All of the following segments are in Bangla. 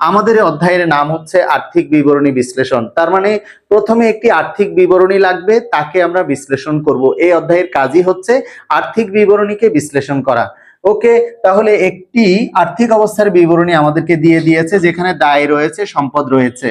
আমাদের অধ্যায়ের নাম হচ্ছে আর্থিক বিবরণী বিশ্লেষণ। তার মানে প্রথমে একটি আর্থিক বিবরণী লাগবে, তাকে আমরা বিশ্লেষণ করব। এই অধ্যায়ের কাজই হচ্ছে আর্থিক বিবরণীকে বিশ্লেষণ করা। ওকে, তাহলে একটি আর্থিক অবস্থার বিবরণী আমাদেরকে দিয়ে দিয়েছে, যেখানে দায় রয়েছে, সম্পদ রয়েছে।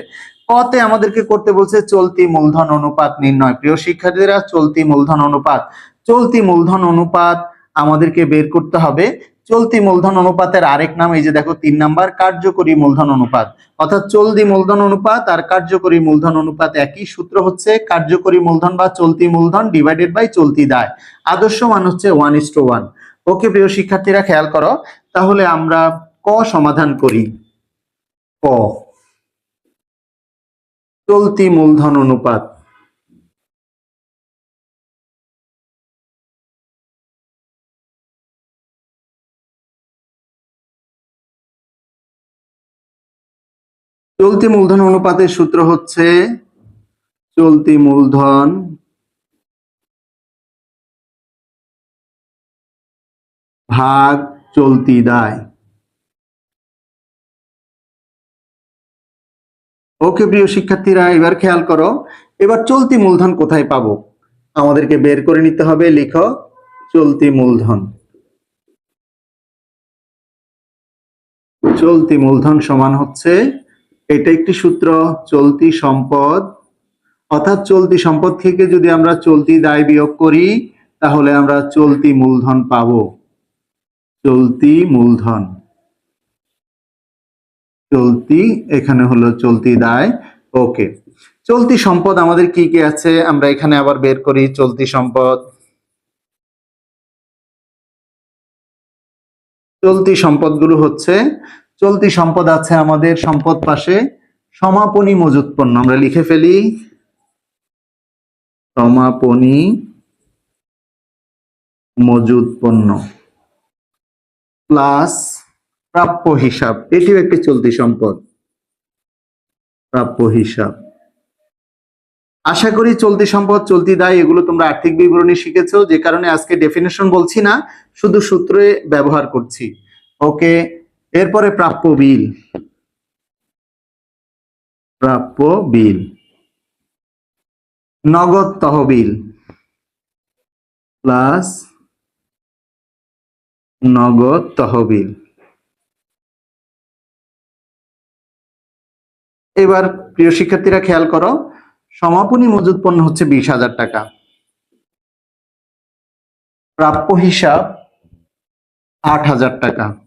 কতে আমাদেরকে করতে বলছে চলতি মূলধন অনুপাত নির্ণয়। প্রিয় শিক্ষার্থীরা, চলতি মূলধন অনুপাত। চলতি মূলধন অনুপাত আমাদেরকে বের করতে হবে চলতি মূলধন অনুপাতের আরেক নাম, এই যে দেখো তিন নাম্বার, কার্যকরী মূলধন অনুপাত। অর্থাৎ চলতি মূলধন অনুপাত আর কার্যকরী মূলধন অনুপাত একই। সূত্র হচ্ছে কার্যকরী মূলধন বা চলতি মূলধন ডিভাইডেড বাই চলতি দায়। আদর্শ মান হচ্ছে one is two one okay প্রিয় শিক্ষার্থীরা, খেয়াল করো। তাহলে আমরা ক সমাধান করি? ক। চলতি মূলধন অনুপাত। চলতি মূলধন অনুপাতের সূত্র হচ্ছে চলতি মূলধন ভাগ চলতি দায়। ওকে প্রিয় শিক্ষার্থীরা, এবার খেয়াল করো, এবার চলতি মূলধন কোথায় পাবো? আমাদেরকে বের করে নিতে হবে, লিখো, চলতি মূলধন। চলতি মূলধন সমান হচ্ছে এটা একটি সূত্র, চলতি সম্পদ। অর্থাৎ চলতি সম্পদ থেকে যদি আমরা চলতি দায় বিয়োগ করি, তাহলে আমরা চলতি মূলধন পাব। চলতি মূলধন। চলতি, এখানে হলো চলতি দায়। ওকে। চলতি সম্পদ আমাদের কি কি আছে? আমরা এখানে আবার বের করি চলতি সম্পদ। চলতি সম্পদগুলো হচ্ছে চলতি সম্পদ আছে আমাদের সম্পদ পাশে। সমাপনী মজুত পণ্য আমরা লিখে ফেলি। সমাপনী মজুত পণ্য প্লাস প্রাপ্য হিসাব, এটিও একটি চলতি সম্পদ। প্রাপ্য হিসাব। আশা করি চলতি সম্পদ, চলতি দায়, এগুলো তোমরা আর্থিক বিবরণী শিখেছো, যে কারণে আজকে ডেফিনেশন বলছি না, শুধু সূত্রে ব্যবহার করছি। ওকে এরপরে প্রাপ্য বিল। প্রাপ্য বিল। নগদ তহবিল প্লাস নগদ তহবিল এবার প্রিয় শিক্ষার্থীরা খেয়াল করো, সমাপনী মজুদ পণ্য হচ্ছে বিশ হাজার টাকা। প্রাপ্য হিসাব আট হাজার টাকা।